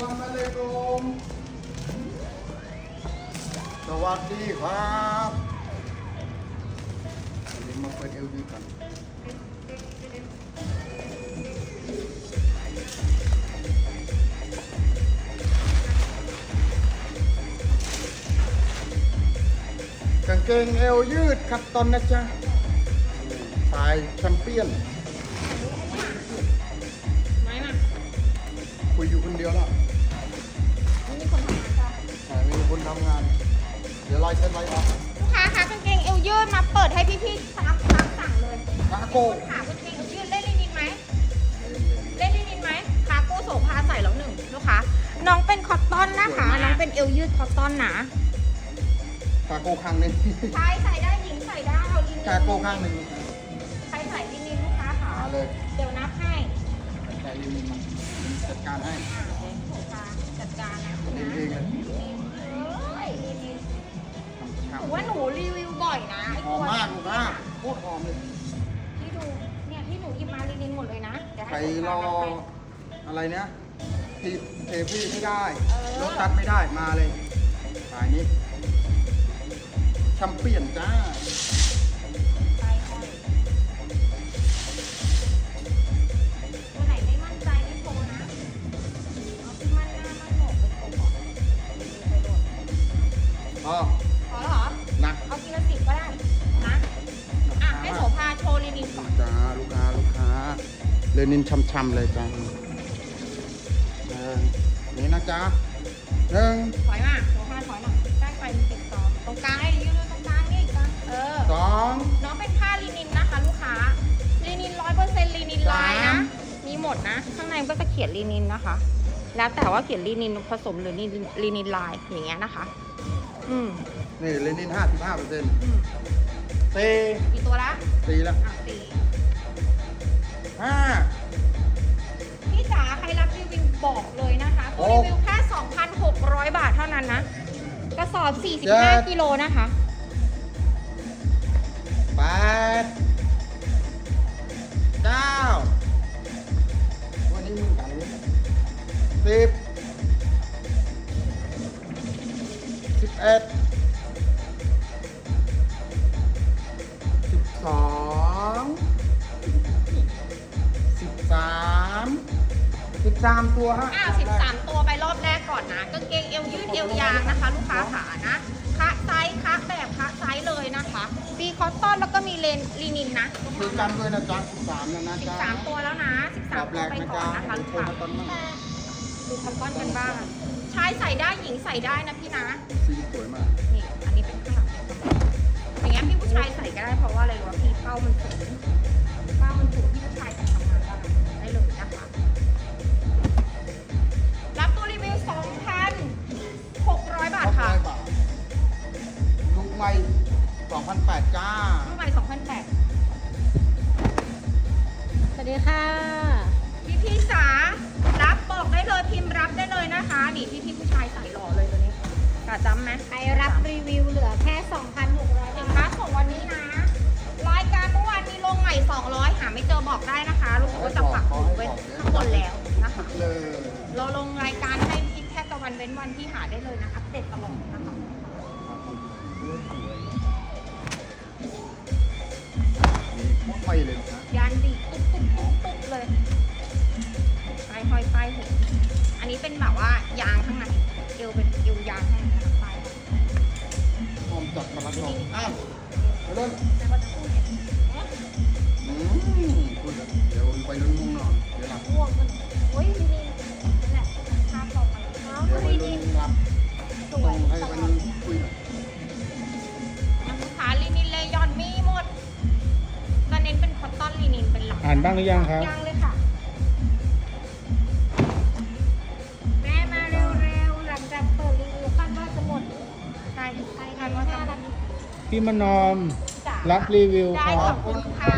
สลามอะลัยกุมสวัสดีครับวันนี้มาเปิดเอลดีกันกางเกงเอวยืดคัดตอนนะจ๊ะสายแชมเปี้ยน ไม่มาคุยอยู่คนเดียวแล้ว ทำงาน เดี๋ยวไล่เส้นไล่ออกลูกค้าคะกางเกงเอวยืดมาเปิดให้พี่ๆตามตามสั่งเลยคาโก้ถามกางเกงเอวยืดเล่นลินินไหมเล่นลินินไหมคาโก้โสภาใส่แล้วหนึ่งลูกค้าน้องเป็นคอตตอนนะคะน้องเป็นเอวยืดคอตตอนนะคาโก้ข้างหนึงชายใส่ได้หญิงใส่ได้เอาลินินคาโก้ข้างหนึ่งใครใส่ลินินลูกค้าค่ะมาเลย เดี๋ยวนับให้ใส่ลิมินมาจัดการให้อ่าเดี๋ยวโสภาจัดการนะ อยนะไอ้หอตัมวมากลูกค้าโคตรหอมเลยที่ดูเนี่ยที่หนูหยิบมาลินินหมดเลยนะเดี๋ยวใครให้โสรภาอนับให้อะไรเนี้ยที่เทพี่ไม่ได้เออรถตัดไม่ได้มาเลยสายนี้แชมเปี้ยนจ้า ไปก่อนตัวไหนไม่มั่นใจไม่โทรนะเอาที่มั่นหน้ามั่นหมกไปโทรก่อนไปโหลดอ๋อพอ เลนินช่ำๆเลยจ้าเออนี่นะจ๊ะหนึ่งถอยมาโสภาถอยมาใกล้ไปมันติดต่อตรงกลางให้ยืนตรงกลางนี่อีกนะเออ สองน้องเป็นผ้าลินินนะคะ ลูกค้า ลินินร้อยเปอร์เซ็นต์ลินินลายนะสามมีหมดนะ ข้างในก็จะเขียนลินินนะคะ แล้วแต่ว่าเขียนลินินผสมหรือลินินลินินลายอย่างเงี้ยนะคะ อืมนี่เลนินห้าสิบห้าเปอร์เซ็นต์อืมสี่กี่ตัวละสี่แล้วอะสี่ ห้า พี่จ๋าใครรับรีวิวบอกเลยนะคะตัวโอ้รีวิวแค่2,600 บาทเท่านั้นนะ กระสอบ45กิโลนะคะ แปดเก้าวันนี้มึงกันเลยสิบสิบเอ็ด 13 ตัวฮะอ้าว13 ตัวไปรอบแรกก่อนนะกางเกงเอวยืดเอวยางนะคะ ลูกค้าขานะคะไซส์คะแบบคะไซส์เลยนะคะฟีคอตตอนแล้วก็มีเลนลีนินนะคือจำด้วยนะจ๊ะ13แล้วนะจ๊ะ13 ตัวแล้วนะ13ตัวไปก่อนนะคะลูกค้าดูคอตตอนกันบ้างชายใส่ได้หญิงใส่ได้นะพี่นะสีสวยมากนี่อันนี้เป็นข้างหลังอย่างเงี้ยพี่ผู้ชายใส่ก็ได้เพราะว่าอะไรวะพี่เป้ามันสูงเป้ามันสูง ใหม่2,008จ้ารุ่นใหม่2,800สวัสดีค่ะ พี่พี่ๆจ๋ารับบอกได้เลยพิมพ์รับได้เลยนะคะนี่พี่พี่ๆผู้ชายใส่หล่อเลยตัวนี้กะจำไหมใครรับรีวิวเหลือแค่ 2,600สินบาค้าทส่งวันนี้นะ รายการเมื่อวานมีลงใหม่ 200 หาไม่เจอบอกได้นะคะลูกก็จะปักหมุดไว้ข้างบนแล้วนะคะ เลย เราลงรายการให้คิดแค่ตะวันเว้นวันที่หาได้เลยนะอัปเดตตลอดนะคะ นี่พวกไม่เลยนะยันดีตุ๊บตุ๊บตุ๊บตุ๊บเลยป้ายห้อยป้ายหูอันนี้เป็นแบบว่ายางข้างในเอวเป็นเอวยางข้างในนะคะป้ายหอมจัดมาละกองอ้าวไปเล่นแต่ว่าจะพูดเนี่ยอืมคุณเดี๋ยวไปลุ้นมุงหน่อยเดี๋ยวหลับม่วงมันโอ้ยนี่นั่นแหละภาต่อไปน้องเดี๋ยวไปรีลุ้นินนรับสต้วองให้ตวันคุยหน่อยานบ้างหรือยังครับ ยังเลยค่ะ แม่มาเร็วๆ หลังจากเปิดรีวิวคาดว่าจะหมดใช่ภายในทันว่าห้าจะนาทีพี่มนอมจ๋ารับรีวิวได้คขรัอบ บคุณค่ะ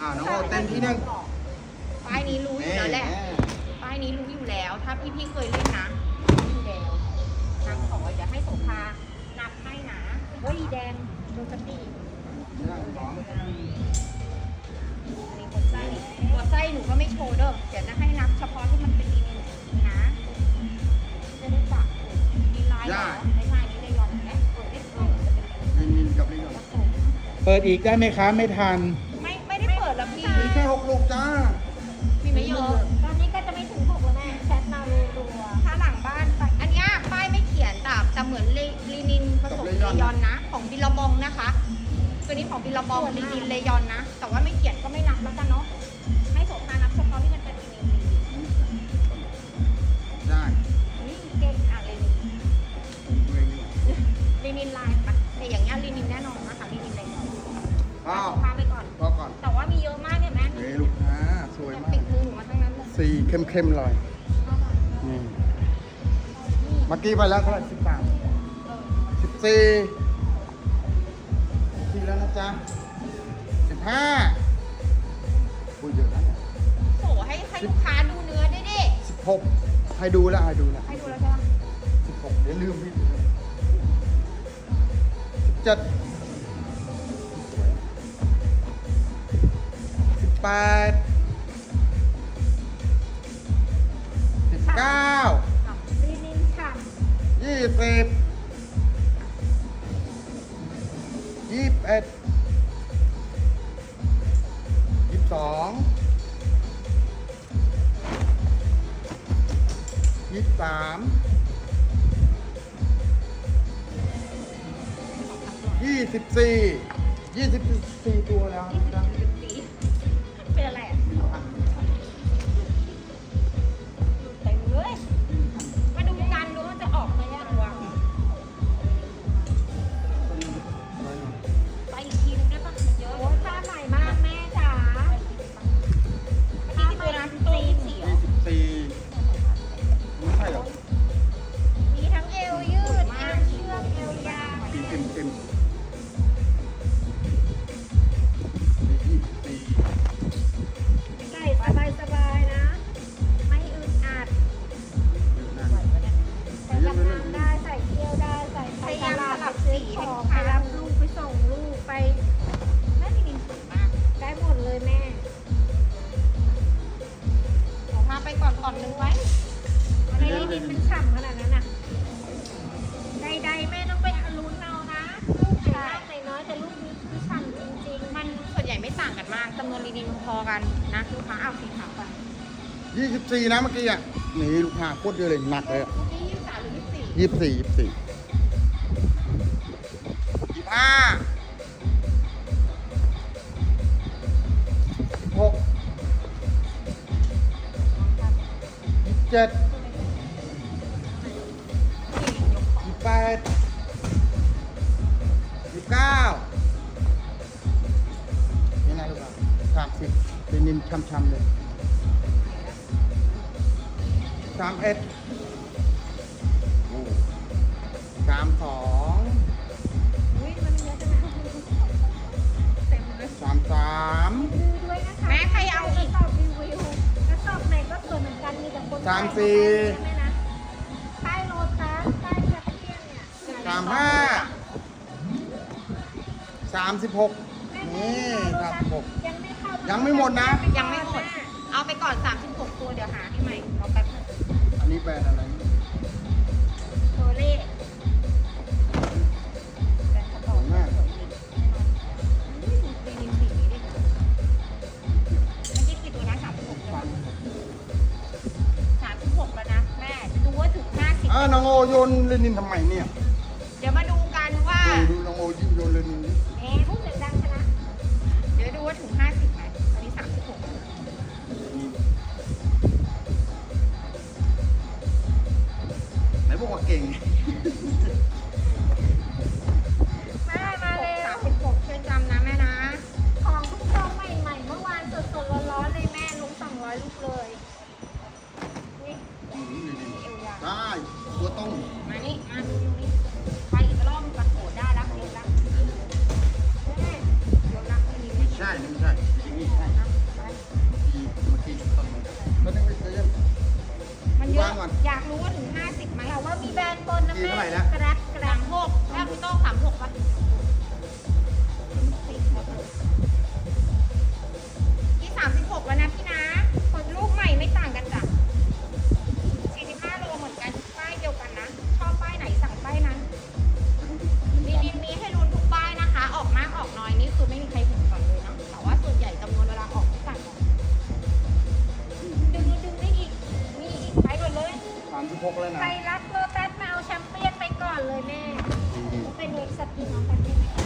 อ่าน้องโอเต็มที่หนึ่งป้า ปิดอีกได้ไหมคะไม่ทัน ไม่ไม่ได้เปิดแล้วพี่ มีแค่หกลูกจ้า มีไม่เยอะ ตอนนี้ก็จะไม่ถึงหกแล้วแม่แชทมารัวถ้าหลังบ้านไปอันเนี้ยป้ายไม่เขียนแต่แต่เหมือนเลลีนินผสมเลยอนนะ ของบิลลาบองนะคะ ตัวนี้ของบิลลาบองลีนินเลยอนนะ แต่ว่าไม่เขียนก็ไม่นับแล้วกันเนาะ อ้าวพาไปก่อนพอก่อนแต่ว่ามีเยอะมากเนี่ยแม่เฮ้ยลูกค้าสวยแต่มาปิกดมือหนูมาทั้งนั้นเลยสีเข้มๆเลยนี่เมื่อกี้ไปแล้วเท่าไหร่สิบสามสิบสี่ทีแล้วนะจ๊ะสิบห้าอุ้ยเยอะนะเนี่ยโหให้ให้ลูกค้าดูเนื้อด้วยดิสิบหกให้ดูแล้วให้ดูแล้วให้ดูแล้วใช่ปะสิบหกเดี๋ยวลืมพี่สิบเจ็ด 8ากจำนวนลีนินพอกันนะลูกค้าเอาสีขาวไปยี่สิบสี่นะเมื่อกี้อะนี่ลูกค้าโคตรเยอะเลยหนักเลยอะลูกนี้ยี่สิบสามหรือยี่สิบสี่ยี่สิบสี่ยี่สิบสี่ยี่สิบห้าสิบหกยี่สิบเจ็ดยี่สิบแปด ช้ำๆเลยสามเอ็ดสามสองอุ้ยมันเยอะจังนะเต็มเลยสามสามรีวิวด้วยนะคะแม่ใครเอาอีก กระสอบรีวิวกระสอบไหนก็สวยเหมือนกันมีแต่คนสามสี่ ใช่ไหมนะป้ายโลตัสป้ายแคปเทียนเนี่ยสามห้าสามสิบหกนี่สามสิบหกยังไม่เข้า ยังไม่หมดนะ ยังไม่หมด เอาไปก่อนสามสิบหกตัวเดี๋ยวหาให้ใหม่รอแป๊บนึงอันนี้แบรนด์อะไรโชเล่แต่กระต่อสวยมากลีนินสีนี้ดิเมื่อกี้กี่ตัวนะสามสิบหกตัวสามสิบหกแล้วนะ แม่จะดูว่าถึงห้าสิบอ่าน้องโอโยนเลนินทำไมเนี่ย ไ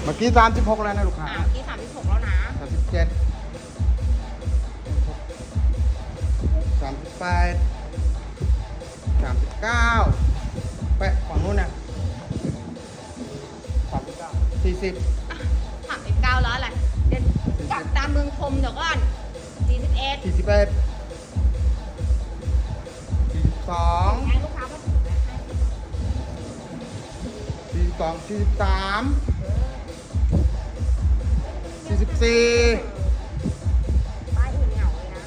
เมื่อกี้สามสิบหกแล้วนะลูกค้าอะที่สามสิบหกแล้วนะสามสิบเจ็ดสามสิบแปดสามสิบเก้าไปฝั่งนู้นนะสามสิบเก้าสี่สิบสามสิบเก้าแล้วอะไรเดี๋ยวกลับตามเมืองคมเดี๋ยวก่อนสี่สิบเอ็ดสี่สิบเอ็ดสี่สิบสองให้ลูกค้ามาถึงแล้วให้สี่สิบสองสี่สิบสาม สี่สิบสี่ป้ายอื่นเหงาเลยนะ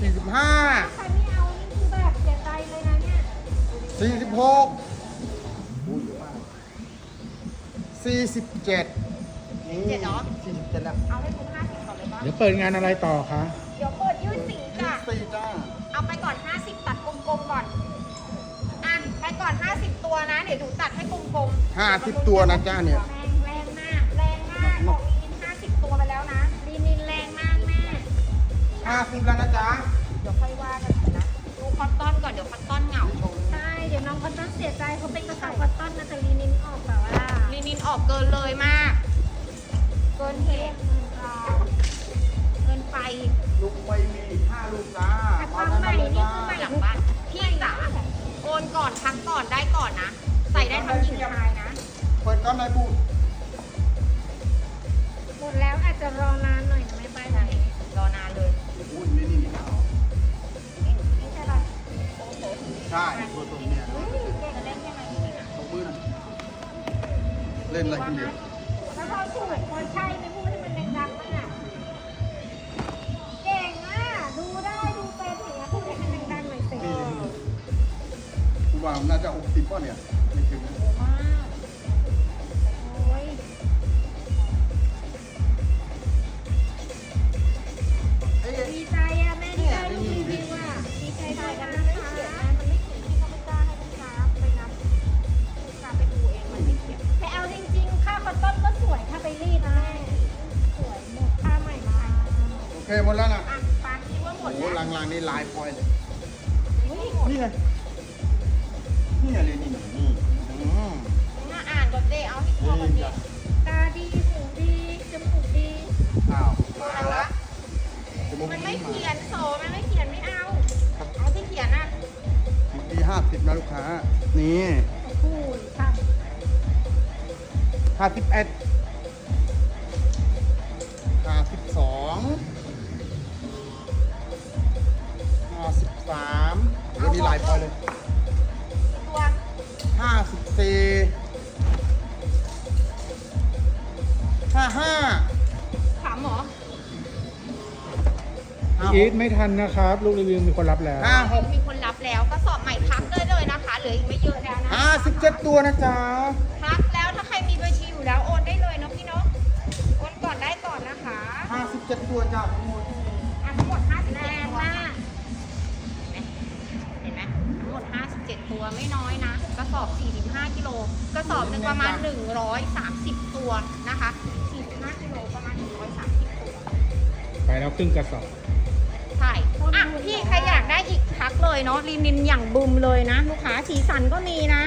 สี่สิบห้าใครไม่เอานี่คือแบบเสียใจเลยนะเนี่ยสี่สิบหกสี่สิบเจ็ดเจ็ดเหรอสี่สิบเจ็ดแล้ว เอาให้ครบห้าสิบก่อนเลยป่ะเดี๋ยวเปิดงานอะไรต่อคะเดี๋ยวเปิดยืดสีจ้ะสี่จ้าเอาไปก่อน50ตัดกลมๆก่อนอะไปก่อน50ตัวนะ เดี๋ยวดูตัดให้กลมๆห้าสิบตัวนะจ้าเนี่ย ห้าสิบแล้วนะจ๊ะ เดี๋ยวค่อยว่ากันนะ ดูคอตตอนก่อนเดี๋ยวคอตตอนเหงาใช่ เดี๋ยวน้องคอตตอนเสียใจเขาเป็นกระสอบคอตตอนนะแต่ลีนินออกแบบว่าลีนินออกเกินเลยมาก เกินเหตุเกินไปลูกไม่มีห้าลูกจ้าแต่ความใหม่นี่คือใหม่หลังบ้านพี่จ๋าโอนก่อนพักก่อนได้ก่อนนะ ใส่ได้ทั้งหญิงชายนะ เปิดก้อนไหนปูหมดแล้วอาจจะรอนาน ได้ตัวตรงเนี้ยเก่งเล่นยังไงตรงมือนะเล่นอะไรกันเดียแล้วพอถูกพอใช่ไม่พูดให้มันดังๆมากเก่งอะดูได้ดูเป็นอย่างเงี้ยพูดให้มันดังๆหน่อยสิคุณว่าน่าจะหกสิบป่ะเนี่ย เคหมดแล้วนะอะปาคิดว่าหมโอ้ดโหแล้วหลังๆนี่ลายพลอยเลย เฮ้ยหมดนี่ไงนี่อะไรนี่นี่อืมน่าอ่านก่อนเด้เอาให้พอก่อนนี่เด้จ้ะตาดีหูดีจมูกดีอ้าวอะไรวะจมูกมันไม่มาเขียนโซมันไม่เขียนไม่เอาเอาที่เขียนอะเมื่อกี้ห้าสิบนะลูกค้า นี่โอ้โหค่ะห้าสิบเอ็ดห้าสิบสอง ห้าสิบสามเดี๋ยวมีลายพลอยเลยตัวห้าสิบสี่ห้าห้าถามหมอห้าอีทไม่ทันนะครับ ลูกรีวิวมีคนรับแล้วห้าหกมีคนรับแล้วก็สอบใหม่ทักได้เลยนะคะเหลืออีกไม่เยอะแล้วนะห้าสิบเจ็ดตัวนะจ๊ะทักแล้วถ้าใครมีบัญชีอยู่แล้วโอนได้เลยเนาะพี่เนาะโอนก่อนได้ก่อนนะคะห้าสิบเจ็ดตัวจ้ะทั้งหมด จ็ดตัวไม่น้อยนะ กระสอบสี่ถึงห้ากิโลกระสอบหนึ่งประมาณสิบตัวนะคะสี่ถึงห้ากิโลประมาณหนึ่งร้อยสามตัว ไปแล้วครึ่งกระสอบใช่อะพี่ใครอยากได้อีกพักเลยเนาะลินินอย่างบุมเลยนะ ลูกค้าสีสันก็มีนะ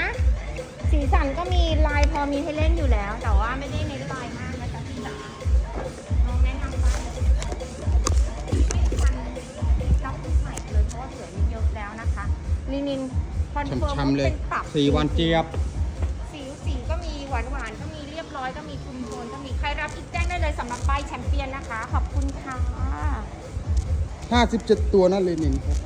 สีสันก็มีลายพอมีให้เล่นอยู่แล้ว แต่ว่าไม่ได้ในลายมากนะจ๊ะพี่จ๋าองแนะนำบใหม่เลยเพราะว่าเหลือเยอแล้วนะคะลินิน คอนเฟิร์มช้ำๆเลยเป็นปรับสี่วันเจี๊ยบ สีสีก็มีหวานหวานๆก็มีเรียบร้อยก็มีคุมโทนก็มีใครรับอีกแจ้งได้เลยสำหรับป้ายแชมเปี้ยนนะคะ ขอบคุณค่ะห้าสิบเจ็ดตัวนะเลนินครับ